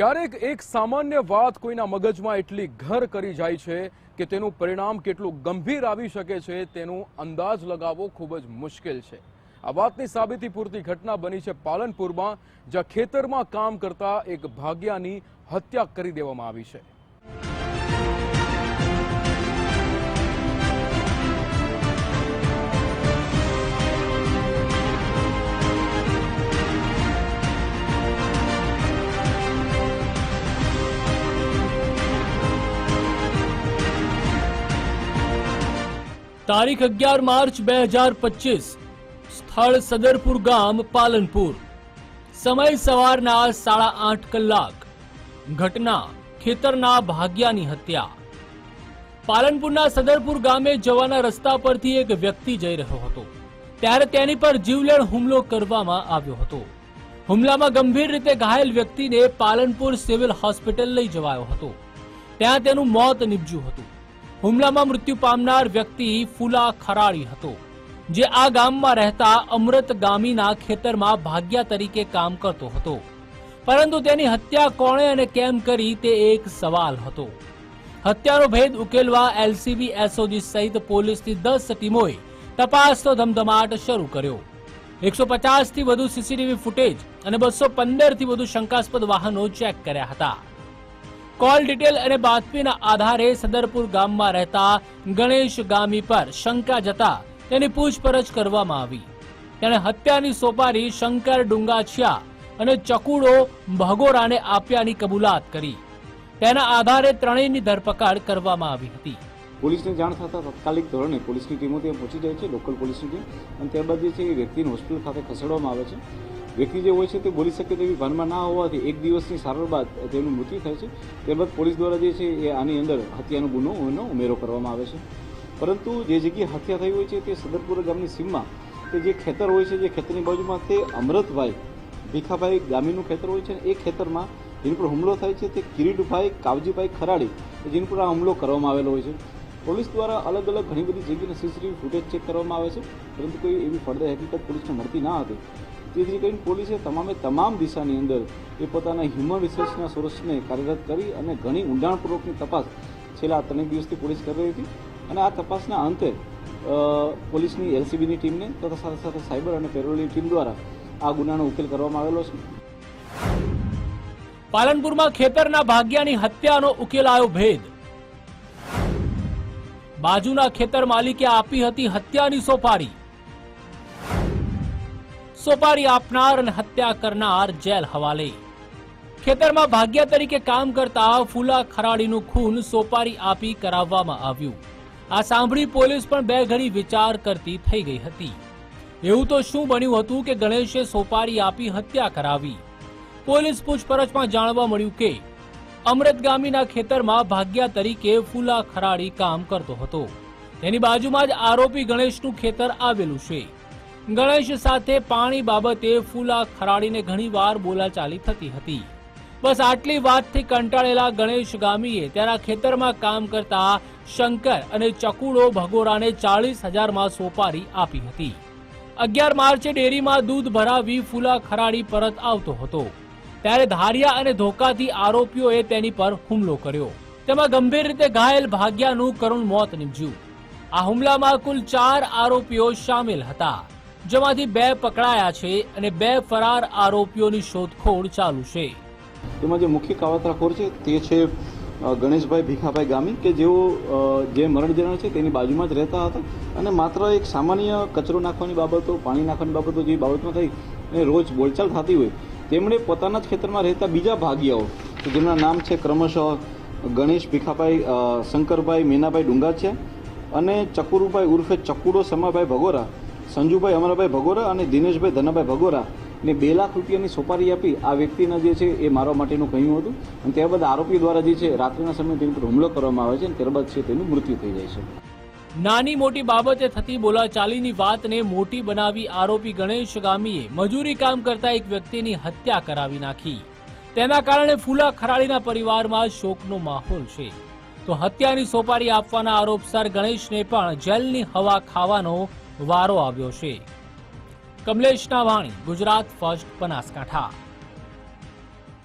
ક્યારેક એક સામાન્ય વાત કોઈના મગજમાં એટલી ઘર કરી જાય છે કે તેનું પરિણામ કેટલું ગંભીર આવી શકે છે તેનું અંદાજ લગાવવો ખૂબ જ મુશ્કેલ છે. આ વાતની સાબિતી પૂરતી ઘટના બની છે પાલનપુરમાં, જ્યાં ખેતરમાં કામ કરતા એક ભાગ્યાની હત્યા કરી દેવામાં આવી છે. તારીખ અગિયાર માર્ચ બે હજાર પચીસ, સ્થળ સદરપુર ગામ, પાલનપુર. સમય સવારના સાડા આઠ કલાક. ઘટના, ખેતરના ભાગ્યાની હત્યા. પાલનપુરના સદરપુર ગામે જવાના રસ્તા પરથી એક વ્યક્તિ જઈ રહ્યો હતો. ત્યારે તેની પર જીવલેણ હુમલો કરવામાં આવ્યો હતો. હુમલામાં ગંભીર રીતે ઘાયલ વ્યક્તિને પાલનપુર સિવિલ હોસ્પિટલ લઈ જવાયો હતો. ત્યાં તેનું મોત નીપજ્યું હતું. હુમલામાં મૃત્યુ પામનાર વ્યક્તિ ફુલા ખરાળી હતો, જે આ ગામમાં રહેતા અમૃત ગામીના ખેતરમાં ભાગ્યા તરીકે કામ કરતો હતો. પરંતુ તેની હત્યા કોણે અને કેમ કરી તે એક સવાલ હતો. હત્યાનો ભેદ ઉકેલવા એલસીબી એસઓજી સહિત પોલીસની દસ ટીમોએ તપાસનો ધમધમાટ શરૂ કર્યો. એકસો પચાસથી વધુ સીસીટીવી ફૂટેજ અને બસો પંદરથી વધુ શંકાસ્પદ વાહનો ચેક કર્યા હતા. કોલ ડિટેલ અને બાતમીના આધારે સદરપુર ગામમાં રહેતા ગણેશ ગામી પર શંકા જતા તેની પૂછપરછ કરવામાં આવી. તેણે હત્યાની સોપારી શંકર ડુંગાછિયા અને ચકુડો ભગોરાને આપ્યાની કબૂલાત કરી. તેના આધારે ત્રણેયની ધરપકડ કરવામાં આવી હતી. પોલીસને જાણ થતાં તાત્કાલિક ધોરણે પોલીસની ટીમો ત્યાં પહોંચી જાય છે, લોકલ પોલીસની ટીમ. અને ત્યારબાદ જે છે એ વ્યક્તિને હોસ્પિટલ ખાતે ખસેડવામાં આવે છે. વ્યક્તિ જે હોય છે તે બોલી શકે તેવી ભાનમાં ના હોવાથી એક દિવસની સારવાર બાદ તેનું મૃત્યુ થાય છે. ત્યારબાદ પોલીસ દ્વારા જે છે એ આની અંદર હત્યાનો ગુનો ઉમેરો કરવામાં આવે છે. પરંતુ જે જગ્યાએ હત્યા થઈ હોય છે તે સદરપુરા ગામની સીમમાં તે જે ખેતર હોય છે જે ખેતરની બાજુમાં તે અમૃતભાઈ ભીખાભાઈ ગામીનું ખેતર હોય છે એ ખેતરમાં જેની પર હુમલો થાય છે તે કિરીટભાઈ કાવજીભાઈ ખરાડી, જેની પર આ હુમલો કરવામાં આવેલો હોય છે. પોલીસ દ્વારા અલગ અલગ ઘણી બધી જગ્યાએ સીસીટીવી ફૂટેજ ચેક કરવામાં આવે છે, પરંતુ કોઈ એવી ફળદે હકીકત પોલીસને મળતી ના હતી. તેથી કરીને પોલીસે તમામે તમામ દિશાની અંદર એ પોતાના હ્યુમન રિસર્ચના સોર્સને કાર્યરત કરી અને ઘણી ઊંડાણપૂર્વકની તપાસ છેલ્લા ત્રણેક દિવસથી પોલીસ કરી રહી હતી. અને આ તપાસના અંતે પોલીસની એલસીબીની ટીમને તથા સાથે સાથે સાયબર અને પેરોલની ટીમ દ્વારા આ ગુનાનો ઉકેલ કરવામાં આવેલો છે. પાલનપુરમાં ખેતરના ભાગ્યાની હત્યાનો ઉકેલાયો ભેદ. બાજુના ખેતર માલિકે આપી હતી હત્યાની સોપારી. સોપારી આપનાર અને હત્યા કરનાર જેલ હવાલે. ખેતરમાં ભાગ્યા તરીકે કામ કરતા ફૂલા ખરાડીનું ખૂન સોપારી આપી કરાવવામાં આવ્યું. આ સાંભળી પોલીસ પણ બે ઘડી વિચાર કરતી થઈ ગઈ હતી. એવું તો શું બન્યું હતું કે ગણેશે સોપારી આપી હત્યા કરાવી? પોલીસ પૂછપરછમાં જાણવા મળ્યું કે અમૃત ગામીના ખેતરમાં ભાગ્યા તરીકે ફૂલા ખરાડી કામ કરતો હતો. તેની બાજુમાં જ આરોપી ગણેશનું ખેતર આવેલું છે. ગણેશ સાથે પાણી બાબતે ફૂલા ખરાડીને ઘણીવાર બોલાચાલી થતી હતી. બસ આટલી વાતથી કંટાળેલા ગણેશ ગામીએ તેના ખેતરમાં કામ કરતા શંકર અને ચકુડો ભગોરાને ચાળીસ હજારમાં સોપારી આપી હતી. અગિયાર માર્ચે ડેરીમાં દૂધ ભરાવી ફૂલા ખરાડી પરત આવતો હતો. ત્યારે ધારિયા અને ધોકાથી આરોપીઓએ તેની પર હુમલો કર્યો. તેમાં ગંભીર રીતે ઘાયલ ભાગ્યાનું કરુણ મોત નીપજ્યું. આ હુમલામાં કુલ ચાર આરોપીઓ સામેલ હતા, જેમાંથી બે પકડાયા છે અને બે ફરાર આરોપીઓની શોધખોળ ચાલુ છે. તેમાં જે મુખ્ય કાવતરાખોર છે તે છે ગણેશભાઈ ભીખાભાઈ ગામી કે જેઓ જે મરણ જનાર છે તેની બાજુમાં જ રહેતા હતા અને માત્ર એક સામાન્ય કચરો નાખવાની બાબતો, પાણી નાખવાની બાબતો જેવી બાબતમાં થઈ અને રોજ બોલચાલ થતી હોય તેમણે પોતાના જ ખેતરમાં રહેતા બીજા ભાગીયાઓ, કે જેમના નામ છે ક્રમશઃ ગણેશ ભીખાભાઈ શંકરભાઈ, મેનાભાઈ છે, અને ચકુરુભાઈ ઉર્ફે ચકુડો સમાભાઈ ભગોરા, સંજુભાઈ અમરાભાઈ ભગોરા અને દિનેશભાઈ ધનાભાઈ ભગોરા ને બે લાખ રૂપિયાની સોપારી આપી આ વ્યક્તિના જે છે એ મારવા માટેનું કહ્યું હતું. અને ત્યારબાદ આરોપી દ્વારા જે છે રાત્રિના સમયે તેની પર હુમલો કરવામાં આવે છે અને ત્યારબાદ છે તેનું મૃત્યુ થઈ જાય છે. નાની મોટી બાબતે થતી બોલાચાલીની વાતને મોટી બનાવી આરોપી ગણેશ ગામીએ મજૂરી કામ કરતા એક વ્યક્તિની હત્યા કરાવી નાખી. તેના કારણે ફૂલા ખરાડીના પરિવારમાં શોકનો માહોલ છે. તો હત્યાની સોપારી આપવાના આરોપસર ગણેશને પણ જેલની હવા ખાવાનો વારો આવ્યો છે. કમલેશ નાવાણી ગુજરાત ફર્સ્ટ બનાસકાંઠા.